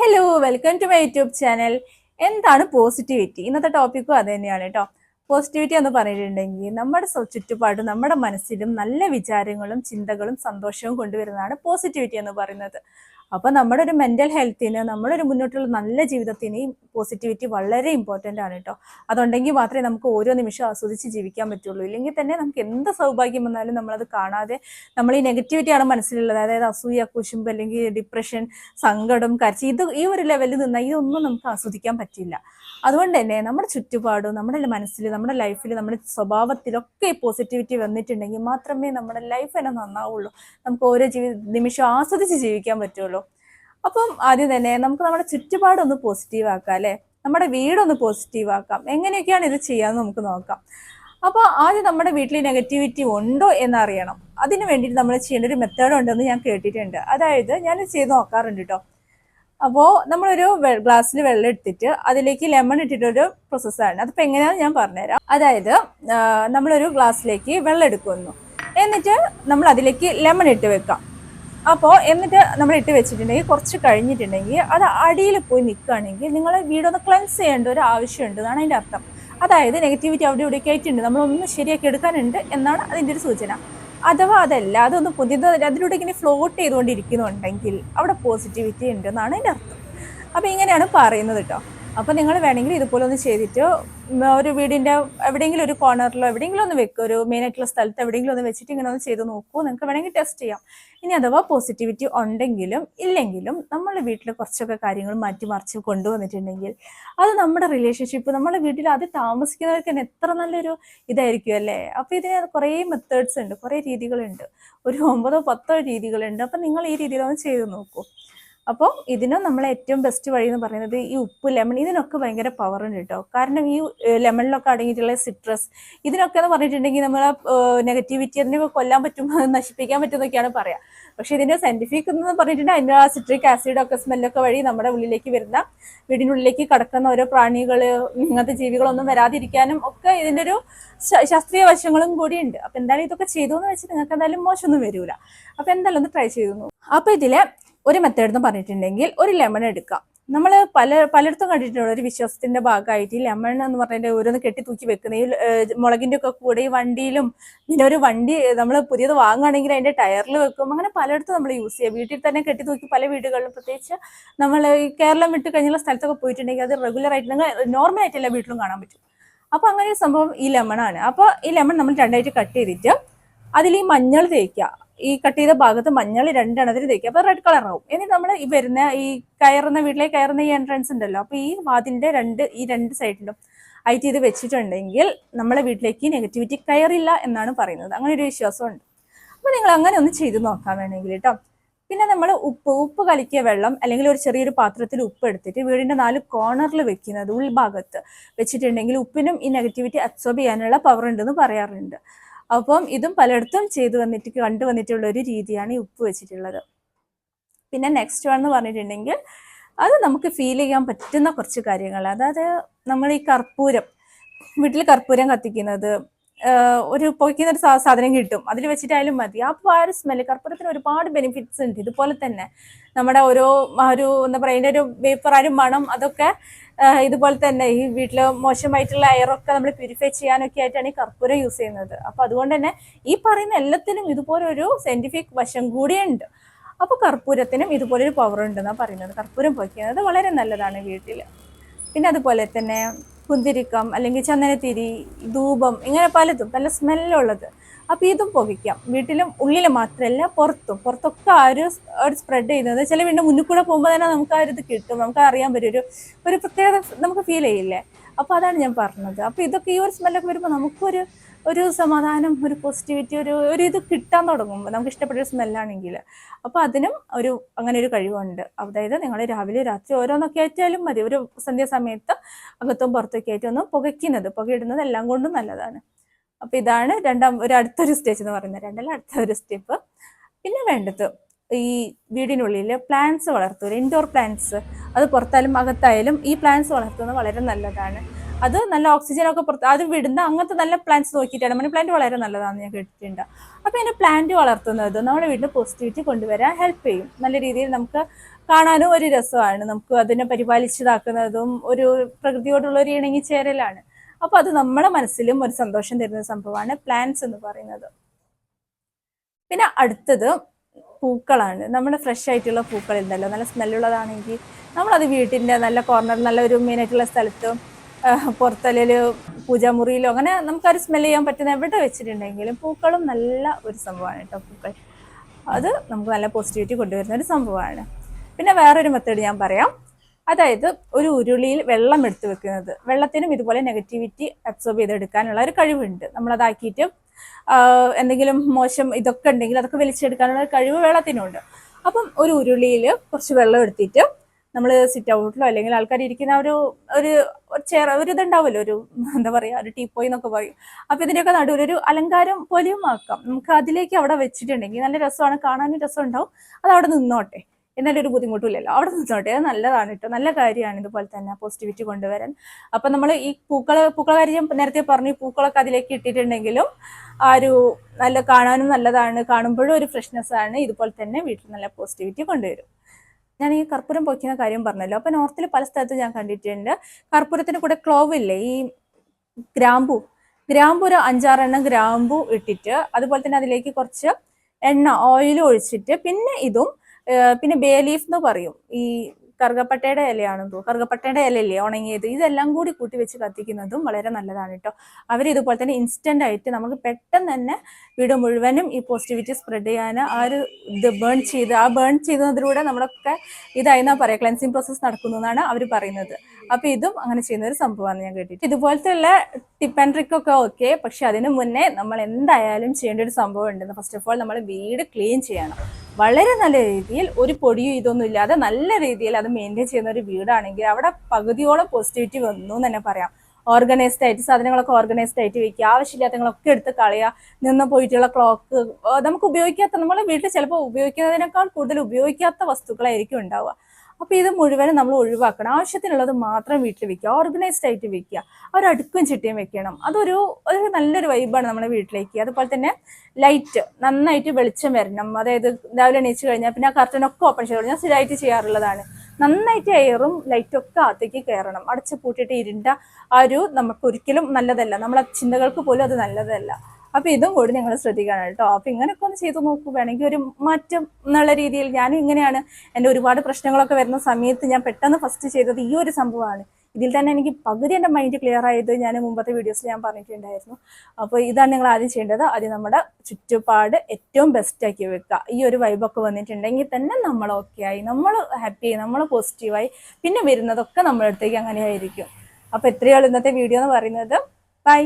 Hello welcome to my YouTube channel എന്താണ് positivity ഇന്നത്തെ ടോപ്പിക്കും അത് തന്നെയാണ് കേട്ടോ പോസിറ്റിവിറ്റി എന്ന് പറഞ്ഞിട്ടുണ്ടെങ്കിൽ നമ്മുടെ ചുറ്റുപാടും നമ്മുടെ മനസ്സിലും നല്ല വിചാരങ്ങളും ചിന്തകളും സന്തോഷവും കൊണ്ടുവരുന്നതാണ് പോസിറ്റിവിറ്റി എന്ന് പറയുന്നത്. അപ്പൊ നമ്മുടെ ഒരു മെന്റൽ ഹെൽത്തിന് നമ്മുടെ ഒരു മുന്നോട്ടുള്ള നല്ല ജീവിതത്തിന് പോസിറ്റിവിറ്റി വളരെ ഇമ്പോർട്ടന്റ് ആണ് കേട്ടോ അതുണ്ടെങ്കിൽ മാത്രമേ നമുക്ക് ഓരോ നിമിഷം ആസ്വദിച്ച് ജീവിക്കാൻ പറ്റുള്ളൂ. ഇല്ലെങ്കിൽ തന്നെ നമുക്ക് എന്ത് സൗഭാഗ്യം വന്നാലും നമ്മളത് കാണാതെ നമ്മൾ ഈ നെഗറ്റിവിറ്റിയാണ് മനസ്സിലുള്ളത്. അതായത് അസൂയ കുശുമ്പ് അല്ലെങ്കിൽ ഡിപ്രഷൻ സങ്കടം കരച്ച് ഇത് ഈ ഒരു ലെവലിൽ നിന്നാൽ ഇതൊന്നും നമുക്ക് ആസ്വദിക്കാൻ പറ്റില്ല. അതുകൊണ്ട് തന്നെ നമ്മുടെ ചുറ്റുപാടും നമ്മുടെ മനസ്സിൽ നമ്മുടെ ലൈഫിൽ നമ്മുടെ സ്വഭാവത്തിലൊക്കെ പോസിറ്റിവിറ്റി വന്നിട്ടുണ്ടെങ്കിൽ മാത്രമേ നമ്മുടെ ലൈഫ് തന്നെ നന്നാവുള്ളൂ. നമുക്ക് ഓരോ ജീവി നിമിഷം ആസ്വദിച്ച് ജീവിക്കാൻ പറ്റുള്ളൂ. അപ്പം ആദ്യം തന്നെ നമുക്ക് നമ്മുടെ ചുറ്റുപാടൊന്ന് പോസിറ്റീവ് ആക്കാം അല്ലേ? നമ്മുടെ വീടൊന്ന് പോസിറ്റീവ് ആക്കാം. എങ്ങനെയൊക്കെയാണ് ഇത് ചെയ്യാന്ന് നമുക്ക് നോക്കാം. അപ്പോൾ ആദ്യം നമ്മുടെ വീട്ടിൽ നെഗറ്റിവിറ്റി ഉണ്ടോ എന്നറിയണം. അതിന് വേണ്ടിയിട്ട് നമ്മൾ ചെയ്യേണ്ട ഒരു മെത്തേഡ് ഉണ്ടെന്ന് ഞാൻ കേട്ടിട്ടുണ്ട്. അതായത് ഞാൻ ചെയ്ത് നോക്കാറുണ്ട് കേട്ടോ അപ്പോൾ നമ്മളൊരു ഗ്ലാസ്സിൽ വെള്ളം എടുത്തിട്ട് അതിലേക്ക് ലെമൺ ഇട്ടിട്ടൊരു പ്രോസസ്സാണ് അതിപ്പോൾ എങ്ങനെയാണെന്ന് ഞാൻ പറഞ്ഞുതരാം. അതായത് നമ്മളൊരു ഗ്ലാസ്സിലേക്ക് വെള്ളം എടുക്കുന്നു. എന്നിട്ട് നമ്മൾ അതിലേക്ക് ലെമൺ ഇട്ട് വെക്കാം. അപ്പോൾ എന്നിട്ട് നമ്മൾ ഇട്ട് വെച്ചിട്ടുണ്ടെങ്കിൽ കുറച്ച് കഴിഞ്ഞിട്ടുണ്ടെങ്കിൽ അത് അടിയിൽ പോയി നിൽക്കുകയാണെങ്കിൽ നിങ്ങൾ വീടൊന്ന് ക്ലെൻസ് ചെയ്യേണ്ട ഒരു ആവശ്യമുണ്ട് എന്നാണ് അതിന്റെ അർത്ഥം. അതായത് നെഗറ്റിവിറ്റി അവിടെ ഇവിടെയൊക്കെ ആയിട്ടുണ്ട്. നമ്മളൊന്ന് ശരിയാക്കി എടുക്കാനുണ്ട് എന്നാണ് അതിന്റെ ഒരു സൂചന. അഥവാ അതല്ല അതൊന്ന് പുതിയത് അതിലൂടെ ഇങ്ങനെ ഫ്ലോട്ട് ചെയ്തുകൊണ്ടിരിക്കുന്നുണ്ടെങ്കിൽ അവിടെ പോസിറ്റിവിറ്റി ഉണ്ട് എന്നാണ് അതിന്റെ അർത്ഥം. അപ്പോൾ ഇങ്ങനെയാണ് പറയുന്നത് കേട്ടോ. അപ്പോൾ നിങ്ങൾ വേണമെങ്കിൽ ഇതുപോലെ ഒന്ന് ചെയ്തിട്ട് ഒരു വീടിന്റെ എവിടെയെങ്കിലും ഒരു കോർണറിലോ എവിടെയെങ്കിലും ഒന്ന് വെക്കുക ഒരു മെയിൻ ആയിട്ടുള്ള സ്ഥലത്ത് എവിടെയെങ്കിലും ഒന്ന് വെച്ചിട്ട് ഇങ്ങനെ ഒന്ന് ചെയ്ത് നോക്കൂ. നിങ്ങൾക്ക് വേണമെങ്കിൽ ടെസ്റ്റ് ചെയ്യാം. ഇനി അഥവാ പോസിറ്റിവിറ്റി ഉണ്ടെങ്കിലും ഇല്ലെങ്കിലും നമ്മൾ വീട്ടിൽ കുറച്ചൊക്കെ കാര്യങ്ങൾ മാറ്റി മറിച്ച് കൊണ്ടുവന്നിട്ടുണ്ടെങ്കിൽ അത് നമ്മുടെ റിലേഷൻഷിപ്പ് നമ്മുടെ വീട്ടിൽ അത് താമസിക്കുന്നവർക്ക് തന്നെ എത്ര നല്ലൊരു ഇതായിരിക്കും അല്ലേ? അപ്പോൾ ഇതിന് കുറേ മെത്തേഡ്സ് ഉണ്ട് കുറേ രീതികളുണ്ട്. ഒരു ഒമ്പതോ പത്തോ രീതികളുണ്ട്. അപ്പം നിങ്ങൾ ഈ രീതിയിലൊന്ന് ചെയ്ത് നോക്കൂ. അപ്പോൾ ഇതിന് നമ്മൾ ഏറ്റവും ബെസ്റ്റ് വഴി എന്ന് പറയുന്നത് ഈ ഉപ്പ് ലെമൺ ഇതിനൊക്കെ ഭയങ്കര പവർ ഉണ്ട് കേട്ടോ കാരണം ഈ ലെമണിലൊക്കെ അടങ്ങിയിട്ടുള്ള സിട്രസ് ഇതിനൊക്കെ എന്ന് പറഞ്ഞിട്ടുണ്ടെങ്കിൽ നമ്മൾ നെഗറ്റിവിറ്റി അതിനെ കൊല്ലാൻ പറ്റും നശിപ്പിക്കാൻ പറ്റും എന്നൊക്കെയാണ് പറയാ. പക്ഷെ ഇതിന്റെ സയന്റിഫിക് എന്ന് പറഞ്ഞിട്ടുണ്ടെങ്കിൽ അതിന്റെ ആ സിട്രിക് ആസിഡൊക്കെ സ്മെല്ലൊക്കെ വഴി നമ്മുടെ ഉള്ളിലേക്ക് വരുന്ന വീടിനുള്ളിലേക്ക് കടക്കുന്ന ഓരോ പ്രാണികൾ ഇങ്ങനത്തെ ജീവികളൊന്നും വരാതിരിക്കാനും ഒക്കെ ഇതിന്റെ ഒരു ശാസ്ത്രീയ വശങ്ങളും കൂടിയുണ്ട് അപ്പൊ എന്തായാലും ഇതൊക്കെ ചെയ്തു എന്ന് വെച്ചാൽ നിങ്ങൾക്ക് എന്തായാലും മോശമൊന്നും വരില്ല അപ്പൊ എന്തായാലും ഒന്ന് ട്രൈ ചെയ്തു അപ്പോൾ അപ്പൊ ഇതിൽ ഒരു മെത്തേഡ് എന്ന് പറഞ്ഞിട്ടുണ്ടെങ്കിൽ ഒരു ലെമൺ എടുക്കാം നമ്മൾ പല പലയിടത്തും കണ്ടിട്ടുള്ള ഒരു വിശ്വാസത്തിന്റെ ഭാഗമായിട്ട് ഈ ലെമൺ എന്ന് പറഞ്ഞിട്ട് ഓരോന്ന് കെട്ടി തൂക്കി വെക്കുന്ന ഈ മുളകിന്റെ ഒക്കെ കൂടെ ഈ വണ്ടിയിലും പിന്നെ ഒരു വണ്ടി നമ്മൾ പുതിയത് വാങ്ങുകയാണെങ്കിൽ അതിന്റെ ടയറിൽ വെക്കും. അങ്ങനെ പലയിടത്തും നമ്മൾ യൂസ് ചെയ്യുക വീട്ടിൽ തന്നെ കെട്ടി തൂക്കി പല വീടുകളിലും പ്രത്യേകിച്ച് നമ്മൾ ഈ കേരളം വിട്ട് കഴിഞ്ഞുള്ള സ്ഥലത്തൊക്കെ പോയിട്ടുണ്ടെങ്കിൽ അത് റെഗുലർ ആയിട്ട് നിങ്ങൾ നോർമൽ ആയിട്ട് എല്ലാ വീട്ടിലും കാണാൻ പറ്റും. അപ്പൊ അങ്ങനെ സംഭവം ഈ ലെമൺ ആണ്. അപ്പൊ ഈ ലെമൺ നമ്മൾ രണ്ടായിട്ട് കട്ട് ചെയ്തിട്ട് അതിൽ ഈ മഞ്ഞൾ തേക്കുക. ഈ കട്ട് ചെയ്ത ഭാഗത്ത് മഞ്ഞൾ രണ്ടെണ്ണത്തിന് തേക്കുക അപ്പൊ റെഡ് കളർ ആവും. എന്നിട്ട് നമ്മൾ ഈ വരുന്ന ഈ കയറുന്ന വീട്ടിലേക്ക് കയറുന്ന ഈ എൻട്രൻസ് ഉണ്ടല്ലോ. അപ്പൊ ഈ വാതിലിന്റെ രണ്ട് ഈ രണ്ട് സൈഡിലും ഐറ്റ് ചെയ്ത് വെച്ചിട്ടുണ്ടെങ്കിൽ നമ്മളെ വീട്ടിലേക്ക് നെഗറ്റിവിറ്റി കയറില്ല എന്നാണ് പറയുന്നത്. അങ്ങനെ ഒരു വിശ്വാസമുണ്ട്. അപ്പൊ നിങ്ങൾ അങ്ങനെ ഒന്ന് ചെയ്ത് നോക്കാൻ വേണമെങ്കിൽ കേട്ടോ പിന്നെ നമ്മൾ ഉപ്പ് ഉപ്പ് കലക്കിയ വെള്ളം അല്ലെങ്കിൽ ഒരു ചെറിയൊരു പാത്രത്തിൽ ഉപ്പ് എടുത്തിട്ട് വീടിന്റെ നാല് കോർണറിൽ വെക്കുന്നത് ഉൾഭാഗത്ത് വെച്ചിട്ടുണ്ടെങ്കിൽ ഉപ്പിനും ഈ നെഗറ്റിവിറ്റി അബ്സോർബ് ചെയ്യാനുള്ള പവർ ഉണ്ടെന്ന് പറയാറുണ്ട്. അപ്പം ഇതും പലയിടത്തും ചെയ്തു വന്നിട്ട് കണ്ടുവന്നിട്ടുള്ള ഒരു രീതിയാണ് ഈ ഉപ്പ് വെച്ചിട്ടുള്ളത്. പിന്നെ നെക്സ്റ്റ് വൺ എന്ന് പറഞ്ഞിട്ടുണ്ടെങ്കിൽ അത് നമുക്ക് ഫീൽ ചെയ്യാൻ പറ്റുന്ന കുറച്ച് കാര്യങ്ങൾ. അതായത് നമ്മൾ ഈ കർപ്പൂരം വീട്ടിൽ കർപ്പൂരം കത്തിക്കുന്നത് ഒരു പൊയ്ക്കുന്ന ഒരു സാധനം കിട്ടും. അതിൽ വെച്ചിട്ടായാലും മതി. ആ ഒരു സ്മെല്ല് കർപ്പൂരത്തിന് ഒരുപാട് ബെനിഫിറ്റ്സ് ഉണ്ട്. ഇതുപോലെ തന്നെ നമ്മുടെ ഓരോ ഒരു എന്താ പറയുക ഒരു വേപ്പർ ആരും മണം അതൊക്കെ ഇതുപോലെ തന്നെ ഈ വീട്ടിൽ മോശമായിട്ടുള്ള എയറൊക്കെ നമ്മൾ പ്യൂരിഫൈ ചെയ്യാനൊക്കെ ആയിട്ടാണ് ഈ കർപ്പൂരം യൂസ് ചെയ്യുന്നത്. അപ്പോൾ അതുകൊണ്ട് തന്നെ ഈ പറയുന്ന എല്ലാത്തിനും ഇതുപോലെ ഒരു സയന്റിഫിക് വശം കൂടിയുണ്ട് അപ്പോൾ കർപ്പൂരത്തിനും ഇതുപോലൊരു പവർ ഉണ്ടെന്നാണ് പറയുന്നത്. കർപ്പൂരം പൊയ്ക്കുന്നത് വളരെ നല്ലതാണ് വീട്ടിൽ പിന്നെ അതുപോലെ തന്നെ കുന്തിരിക്കം അല്ലെങ്കിൽ ചന്ദനത്തിരി ധൂപം ഇങ്ങനെ പലതും നല്ല സ്മെല്ലുള്ളത് അപ്പോൾ ഇതും പുകയ്ക്കാം വീട്ടിലും ഉള്ളിൽ മാത്രമല്ല പുറത്തും. പുറത്തൊക്കെ ആ ഒരു സ്പ്രെഡ് ചെയ്യുന്നത്. ചില വീണ്ടും മുന്നിൽ കൂടെ പോകുമ്പോൾ തന്നെ നമുക്ക് ആ ഒരു ഇത് കിട്ടും. നമുക്ക് അറിയാൻ പറ്റും. ഒരു ഒരു പ്രത്യേകത നമുക്ക് ഫീൽ ചെയ്യില്ലേ? അപ്പോൾ അതാണ് ഞാൻ പറഞ്ഞത്. അപ്പോൾ ഇതൊക്കെ ഈ ഒരു സ്മെല്ലൊക്കെ വരുമ്പോൾ നമുക്കൊരു ഒരു സമാധാനം ഒരു പോസിറ്റിവിറ്റി ഒരു ഒരു ഇത് കിട്ടാൻ തുടങ്ങും. നമുക്ക് ഇഷ്ടപ്പെട്ട ഒരു സ്മെല്ലാണെങ്കിൽ അപ്പോൾ അതിനും ഒരു അങ്ങനെ ഒരു കഴിവുണ്ട്. അതായത് നിങ്ങൾ രാവിലെ രാത്രി ഓരോന്നൊക്കെ ആയിട്ടാലും മതി. ഒരു സന്ധ്യാസമയത്ത് അകത്തും പുറത്തൊക്കെ ആയിട്ട് ഒന്ന് പുകയ്ക്കുന്നത് പുകയിടുന്നത് എല്ലാം കൊണ്ടും നല്ലതാണ്. അപ്പോൾ ഇതാണ് രണ്ടാം ഒരു അടുത്തൊരു സ്റ്റേജ് എന്ന് പറയുന്നത്. രണ്ടല്ല അടുത്ത ഒരു സ്റ്റെപ്പ് പിന്നെ വേണ്ടത് ഈ വീടിനുള്ളിൽ പ്ലാന്റ്സ് വളർത്തുക ഇൻഡോർ പ്ലാന്റ്സ് അത് പുറത്തായാലും അകത്തായാലും ഈ പ്ലാന്റ്സ് വളർത്തുന്നത് വളരെ നല്ലതാണ്. അത് നല്ല ഓക്സിജൻ ഒക്കെ പുറത്ത് അത് വിടുന്ന അങ്ങനത്തെ നല്ല പ്ലാന്റ്സ് നോക്കിയിട്ടാണ് മണി പ്ലാന്റ് വളരെ നല്ലതാണെന്ന് ഞാൻ കേട്ടിട്ടുണ്ട്. അപ്പോൾ ഇങ്ങനെ പ്ലാന്റ് വളർത്തുന്നത് നമ്മുടെ വീട്ടിൽ പോസിറ്റിവിറ്റി കൊണ്ടുവരാൻ ഹെൽപ്പ് ചെയ്യും. നല്ല രീതിയിൽ നമുക്ക് കാണാനും ഒരു രസമാണ്. നമുക്ക് അതിനെ പരിപാലിച്ചതാക്കുന്നതും ഒരു പ്രകൃതിയോടുള്ള ഒരു ഇണങ്ങിച്ചേരലാണ് അപ്പൊ അത് നമ്മുടെ മനസ്സിലും ഒരു സന്തോഷം തരുന്ന സംഭവമാണ് പ്ലാന്റ്സ് എന്ന് പറയുന്നത്. പിന്നെ അടുത്തത് പൂക്കളാണ്. നമ്മുടെ ഫ്രഷ് ആയിട്ടുള്ള പൂക്കൾ ഉണ്ടല്ലോ നല്ല സ്മെല്ലുള്ളതാണെങ്കിൽ നമ്മളത് വീട്ടിന്റെ നല്ല കോർണർ നല്ല ഒരു മെയിനായിട്ടുള്ള സ്ഥലത്ത് പുറത്തലയിൽ പൂജാമുറിയിലോ അങ്ങനെ നമുക്കൊരു സ്മെൽ ചെയ്യാൻ പറ്റുന്ന എവിടെ വെച്ചിട്ടുണ്ടെങ്കിലും പൂക്കളും നല്ല ഒരു സംഭവമാണ് കേട്ടോ പൂക്കൾ. അത് നമുക്ക് നല്ല പോസിറ്റിവിറ്റി കൊണ്ടുവരുന്ന ഒരു സംഭവമാണ്. പിന്നെ വേറൊരു മെത്തേഡ് ഞാൻ പറയാം. അതായത് ഒരു ഉരുളിയിൽ വെള്ളം എടുത്തു വെക്കുന്നത്. വെള്ളത്തിനും ഇതുപോലെ നെഗറ്റിവിറ്റി അബ്സോർബ് ചെയ്തെടുക്കാനുള്ള ഒരു കഴിവുണ്ട്. നമ്മളതാക്കിയിട്ട് എന്തെങ്കിലും മോശം ഇതൊക്കെ ഉണ്ടെങ്കിൽ അതൊക്കെ വലിച്ചെടുക്കാനുള്ള കഴിവ് വെള്ളത്തിനുണ്ട്. അപ്പം ഒരു ഉരുളിയിൽ കുറച്ച് വെള്ളം എടുത്തിട്ട് നമ്മൾ സിറ്റ് ഔട്ടിലോ അല്ലെങ്കിൽ ആൾക്കാർ ഇരിക്കുന്ന ഒരു ഒരു ചെയർ ഒരു ഇതുണ്ടാവുമല്ലോ ഒരു എന്താ പറയുക ഒരു ടീപ്പോയി എന്നൊക്കെ പറയും. അപ്പം ഇതിന്റെയൊക്കെ നടുവിൽ ഒരു അലങ്കാരം പോലെയും ആക്കാം. നമുക്ക് അതിലേക്ക് അവിടെ വെച്ചിട്ടുണ്ടെങ്കിൽ നല്ല രസമാണ് കാണാനും രസം ഉണ്ടാവും അത് അവിടെ നിന്നോട്ടെ. എന്നാലും ഒരു ബുദ്ധിമുട്ടില്ലല്ലോ. അവിടെ നിന്നോട്ടെ. അത് നല്ലതാണ് കേട്ടോ നല്ല കാര്യമാണ് ഇതുപോലെ തന്നെ പോസിറ്റിവിറ്റി കൊണ്ടുവരാൻ. അപ്പം നമ്മൾ ഈ പൂക്കളെ പൂക്കള കാര്യം നേരത്തെ പറഞ്ഞു. പൂക്കളൊക്കെ അതിലേക്ക് ഇട്ടിട്ടുണ്ടെങ്കിലും ആ ഒരു നല്ല കാണാനും നല്ലതാണ്. കാണുമ്പോഴും ഒരു ഫ്രഷ്നെസ് ആണ്. ഇതുപോലെ തന്നെ വീട്ടിൽ നല്ല പോസിറ്റിവിറ്റി കൊണ്ടുവരും. ഞാൻ ഈ കർപ്പൂരം പൊയ്ക്കുന്ന കാര്യം പറഞ്ഞല്ലോ. അപ്പൊ നോർത്തിൽ പല സ്ഥലത്തും ഞാൻ കണ്ടിട്ടുണ്ട്. കർപ്പൂരത്തിന് കൂടെ ക്ലോവ് ഇല്ലേ? ഈ ഗ്രാമ്പു. ഗ്രാമ്പു ഒരു അഞ്ചാറെണ്ണം ഗ്രാമ്പു ഇട്ടിട്ട് അതുപോലെ തന്നെ അതിലേക്ക് കുറച്ച് എണ്ണ ഓയിൽ ഒഴിച്ചിട്ട് പിന്നെ ഇതും പിന്നെ ബേ ലീഫ് എന്ന് പറയും. ഈ കറുകപ്പട്ടയുടെ തോന്നുന്നു. കറുകപ്പട്ടയുടെ ഇലയില്ലേ ഉണങ്ങിയത്? ഇതെല്ലാം കൂടി കൂട്ടി വെച്ച് കത്തിക്കുന്നതും വളരെ നല്ലതാണ് കേട്ടോ. അവർ ഇതുപോലെ തന്നെ ഇൻസ്റ്റന്റ് ആയിട്ട് നമുക്ക് പെട്ടെന്ന് തന്നെ വീട് മുഴുവനും ഈ പോസിറ്റിവിറ്റി സ്പ്രെഡ് ചെയ്യാൻ ആ ഒരു ഇത് ബേൺ ചെയ്ത് ആ ബേൺ ചെയ്യുന്നതിലൂടെ നമ്മളൊക്കെ ഇതായിരുന്നാ പറയാ? ക്ലൻസിങ് പ്രോസസ്സ് നടക്കുന്നു എന്നാണ് അവർ പറയുന്നത്. അപ്പൊ ഇതും അങ്ങനെ ചെയ്യുന്ന ഒരു സംഭവമാണ് ഞാൻ കേട്ടിട്ട്. ഇതുപോലത്തെ ഉള്ള ടിപ്പ് ആൻഡ് ട്രിക്ക് ഒക്കെ ഓക്കെ പക്ഷെ അതിന് മുന്നേ നമ്മൾ എന്തായാലും ചെയ്യേണ്ട ഒരു സംഭവം ഉണ്ട് ഫസ്റ്റ് ഓഫ് ഓൾ നമ്മൾ വീട് ക്ലീൻ ചെയ്യണം. വളരെ നല്ല രീതിയിൽ ഒരു പൊടിയും ഇതൊന്നും ഇല്ലാതെ നല്ല രീതിയിൽ അത് മെയിന്റെയിൻ ചെയ്യുന്ന ഒരു വീടാണെങ്കിൽ അവിടെ പകുതിയോളം പോസിറ്റിവിറ്റി വന്നു എന്ന് തന്നെ പറയാം. ഓർഗനൈസ്ഡ് ആയിട്ട് സാധനങ്ങളൊക്കെ ഓർഗനൈസ്ഡ് ആയിട്ട് വെക്കുക ആവശ്യമില്ലാത്തങ്ങളൊക്കെ എടുത്ത് കളയുക നിന്ന് പോയിട്ടുള്ള ക്ലോക്ക് നമുക്ക് ഉപയോഗിക്കാത്ത നമ്മൾ വീട്ടിൽ ചിലപ്പോൾ ഉപയോഗിക്കുന്നതിനേക്കാൾ കൂടുതൽ ഉപയോഗിക്കാത്ത വസ്തുക്കളായിരിക്കും ഉണ്ടാവുക. അപ്പൊ ഇത് മുഴുവനും നമ്മൾ ഒഴിവാക്കണം. ആവശ്യത്തിനുള്ളത് മാത്രം വീട്ടിൽ വെക്കുക. ഓർഗനൈസ്ഡ് ആയിട്ട് വെക്കുക. ഒരു അടുക്കും ചിട്ടിയും വെക്കണം. അതൊരു ഒരു നല്ലൊരു വൈബാണ് നമ്മുടെ വീട്ടിലേക്ക്. അതുപോലെ തന്നെ ലൈറ്റ് നന്നായിട്ട് വെളിച്ചം വരണം. അതായത് രാവിലെ എണീച്ച് കഴിഞ്ഞാൽ പിന്നെ ആ കർട്ടനൊക്കെ ഓപ്പൺ ചെയ്ത് ഞാൻ സ്ഥിരമായിട്ട് ചെയ്യാറുള്ളതാണ്. നന്നായിട്ട് എയറും ലൈറ്റൊക്കെ അകത്തേക്ക് കയറണം. അടച്ചു പൂട്ടിയിട്ട് ഇരുണ്ട ആ ഒരു നമുക്ക് ഒരിക്കലും നല്ലതല്ല. നമ്മളെ ചിന്തകൾക്ക് പോലും അത് നല്ലതല്ല. അപ്പൊ ഇതും കൂടി നിങ്ങൾ ശ്രദ്ധിക്കണം കേട്ടോ. അപ്പൊ ഇങ്ങനെയൊക്കെ ഒന്ന് ചെയ്തു നോക്കൂ. വേണമെങ്കിൽ ഒരു മാറ്റം എന്നുള്ള രീതിയിൽ ഞാനും ഇങ്ങനെയാണ് എന്റെ ഒരുപാട് പ്രശ്നങ്ങളൊക്കെ വരുന്ന സമയത്ത് ഞാൻ പെട്ടെന്ന് ഫസ്റ്റ് ചെയ്തത് ഈ ഒരു സംഭവമാണ്. ഇതിൽ തന്നെ എനിക്ക് പകുതി എന്റെ മൈൻഡ് ക്ലിയർ ആയത് ഞാൻ മുമ്പത്തെ വീഡിയോസിൽ ഞാൻ പറഞ്ഞിട്ടുണ്ടായിരുന്നു. അപ്പോൾ ഇതാണ് നിങ്ങൾ ആദ്യം ചെയ്യേണ്ടത്. ആദ്യം നമ്മുടെ ചുറ്റുപാട് ഏറ്റവും ബെസ്റ്റ് ആക്കി വെക്കുക. ഈ ഒരു വൈബൊക്കെ വന്നിട്ടുണ്ടെങ്കിൽ തന്നെ നമ്മൾ ഓക്കെ ആയി. നമ്മൾ ഹാപ്പി ആയി. നമ്മൾ പോസിറ്റീവായി പിന്നെ വരുന്നതൊക്കെ നമ്മുടെ അങ്ങനെയായിരിക്കും. അപ്പോൾ എത്രയാണ് ഇന്നത്തെ വീഡിയോ എന്ന് പറയുന്നത്. ബൈ